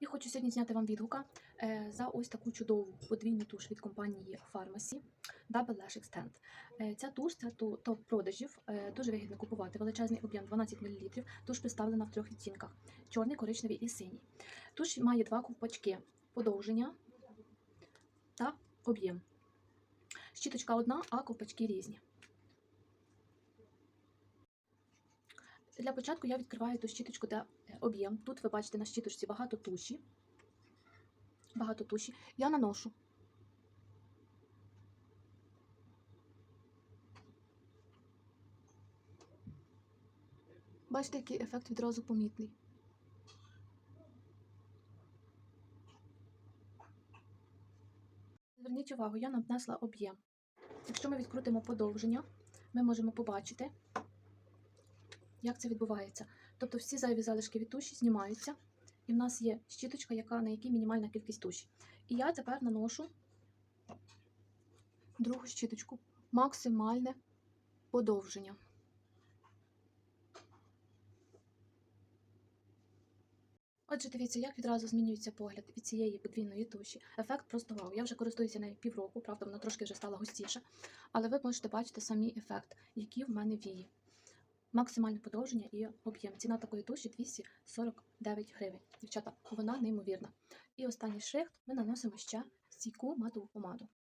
І хочу сьогодні зняти вам відгука е, за ось таку чудову подвійну туш від компанії Pharmacy Double Lash Extend. Е, Ця туш це топ продажів. е, Дуже вигідно купувати. Величезний об'єм 12 мл. Туш представлена в трьох відтінках: чорний, коричневий і синій. Туш має два ковпачки: подовження та об'єм. Щіточка одна, а ковпачки різні. Для початку я відкриваю ту щіточку, де е, об'єм. Тут ви бачите на щіточці багато туші. Багато туші. Я наношу. Бачите, який ефект відразу помітний. Зверніть увагу, я нанесла об'єм. Якщо ми відкрутимо подовження, ми можемо побачити, як це відбувається. Тобто всі зайві залишки від туші знімаються, і в нас є щіточка, яка, на якій мінімальна кількість туші. І я тепер наношу другу щіточку, максимальне подовження. Отже, дивіться, як відразу змінюється погляд від цієї подвійної туші. Ефект просто вау. Я вже користуюся нею півроку, правда, вона трошки вже стала густіша. Але ви можете бачити самі ефект, які в мене вії. Максимальне подовження і об'єм. Ціна такої туші 249 гривень. Дівчата, вона неймовірна. І останній шрифт ми наносимо ще стійку матову помаду.